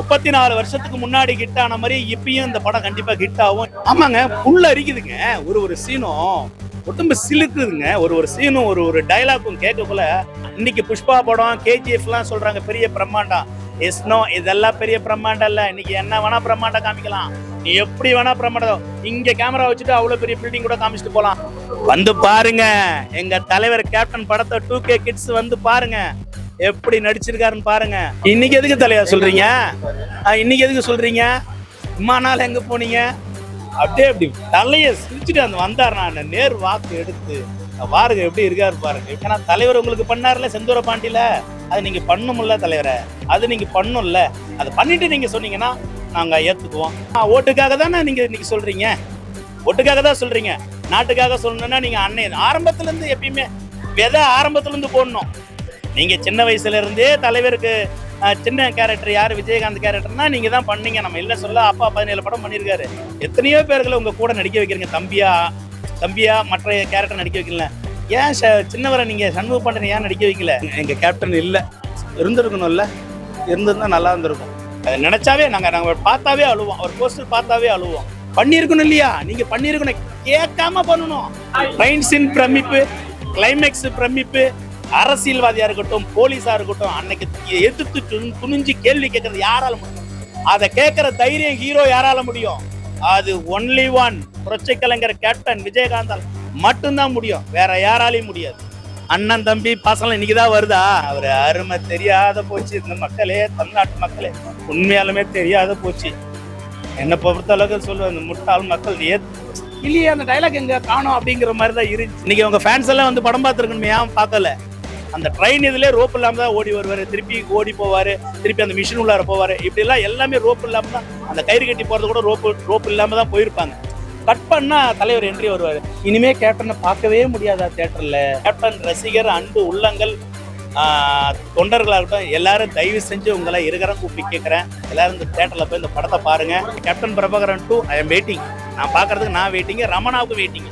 முப்பத்தி நாலு வருஷத்துக்கு முன்னாடி ஹிட் ஆன மாதிரி இப்பயும் இந்த படம் கண்டிப்பா ஹிட் ஆகும். ஆமாங்க புல் அரிக்குதுங்க. ஒரு ஒரு சீனும் உடம்பு சிலுக்குதுங்க. ஒரு ஒரு சீனும் ஒரு ஒரு டைலாக்கும் கேட்கக்குள்ள இன்னைக்கு புஷ்பா படம் கேஜிஎஃப்லாம் சொல்றாங்க பெரிய பிரம்மாண்டம் எஸ்னோ இதெல்லாம் பெரிய பிரம்மாண்டம் இல்ல. இன்னைக்கு என்ன வேணா பிரம்மாண்டம் காமிக்கலாம். நீ எப்படி வேணா பிரம்மாண்டம் இங்க கேமரா வச்சுட்டு அவ்வளவு பெரிய பில்டிங் கூட காமிச்சிட்டு போலாம். வந்து பாருங்க. எங்க தலைவர் கேப்டன் படத்தை டூ கே கிட்ஸ் வந்து பாருங்க. எப்படி நடிச்சிருக்காருன்னு பாருங்க. இன்னைக்கு எதுக்கு தலையா சொல்றீங்க? ஆ, இன்னைக்கு எதுக்கு சொல்றீங்க? இம்மா நாள் எங்க போனீங்க? அப்படியே அப்படி தலைய சிரிச்சுட்டு அந்த வந்தார் நான். நேர் வாக்கு எடுத்து பாருங்க எப்படி இருக்காரு பாருங்க. ஏன்னா தலைவர் உங்களுக்கு பண்ணார்ல செந்தூர பாண்டியில? அது நீங்க பண்ணும்ல தலைவரை. அது நீங்க பண்ணும்ல. அதை பண்ணிட்டு நீங்க சொன்னீங்கன்னா நாங்க ஏத்துக்குவோம். ஓட்டுக்காக தானே நீங்க இன்னைக்கு சொல்றீங்க? ஓட்டுக்காக தான் சொல்றீங்க. நாட்டுக்காக சொல்லணும்னா நீங்க அன்னை ஆரம்பத்துல இருந்து எப்பயுமே விதை ஆரம்பத்துல இருந்து போடணும். நீங்க சின்ன வயசுல இருந்தே தலைவருக்கு சின்ன கேரக்டர் யாரு? விஜயகாந்த் கேரக்டர்னா நீங்க தான் பண்ணீங்க. நம்ம இல்ல சொல்ல அப்பா பதினேழு படம் பண்ணியிருக்காரு எத்தனையோ பேர்களை உங்க கூட நடிக்க வைக்கிறீங்க. தம்பியா தம்பியா மற்ற கேரக்டர் நடிக்க வைக்கல. ஏன் சின்னவரை நீங்க சண்முக பாண்டியன் ஏன் நடிக்க வைக்கல? எங்க கேப்டன் இல்ல. இருந்திருக்கணும்ல. இருந்திருந்தா நல்லா இருந்திருக்கும். அதை நினைச்சாவே நாங்க நாங்க பார்த்தாவே அழுவோம். அவர் போஸ்டர் பார்த்தாவே அழுவோம். பண்ணியிருக்கணும் இல்லையா? நீங்க பண்ணியிருக்கணும் கேட்காம பண்ணணும். ட்ரெயின்ஸின் பிரமிப்பு கிளைமேக்ஸ் பிரமிப்பு அரசியல்வாதியா இருக்கட்டும் போலீஸா இருக்கட்டும் அன்னைக்கு எதிர்த்து துணிஞ்சு கேள்வி கேட்கறது யாரால முடியும்? அதை கேட்கிற தைரியம் ஹீரோ யாரால முடியும்? அது ஒன்லி ஒன் புரட்சி கலைஞர் கேப்டன் விஜயகாந்தால் மட்டும்தான் முடியும். வேற யாராலையும் முடியாது. அண்ணன் தம்பி பசங்க இன்னைக்கு தான் வருதா? அவர் அருமை தெரியாத போச்சு. இந்த மக்களே தமிழ்நாட்டு மக்களே உண்மையாலுமே தெரியாத போச்சு. என்னை பொறுத்த அளவுக்கு சொல்லுவேன் இந்த முட்டாள் மக்கள் ஏ இல்லையே அந்த டைலாக் எங்க காணோம் அப்படிங்கிற மாதிரி தான் இருந்துச்சு. இன்னைக்கு அவங்க ஃபேன்ஸ் எல்லாம் வந்து படம் பார்த்துருக்கணுமே ஏன் பார்க்கல? அந்த ட்ரெயின் இதுல ரோப் இல்லாம தான் ஓடி வருவாரு. திருப்பி ஓடி போவாரு. திருப்பி அந்த மிஷின் உள்ளார போவாரு. இப்படி எல்லாம் எல்லாமே ரோப் இல்லாம தான் அந்த கயிறு கட்டி போறது கூட ரோப் ரோப் இல்லாம தான் போயிருப்பாங்க. கட் பண்ணா தலைவர் என்ட்ரி வருவார். இனிமே கேப்டனை பார்க்கவே முடியாதா தியேட்டர்ல கேப்டன் ரசிகர் அன்பு உள்ளங்கள் தொண்டர்களாக இருக்கட்டும் எல்லாரும் தயவு செஞ்சு உங்களை இருக்கிறேன் கூப்பிட்டு கேட்குறேன் எல்லாரும் இந்த தேட்டரில் போய் இந்த படத்தை பாருங்க. Captain Prabhakaran two I am waiting நான் பார்க்கறதுக்கு நான் வெயிட்டிங்க ரமணாவுக்கு வெயிட்டிங்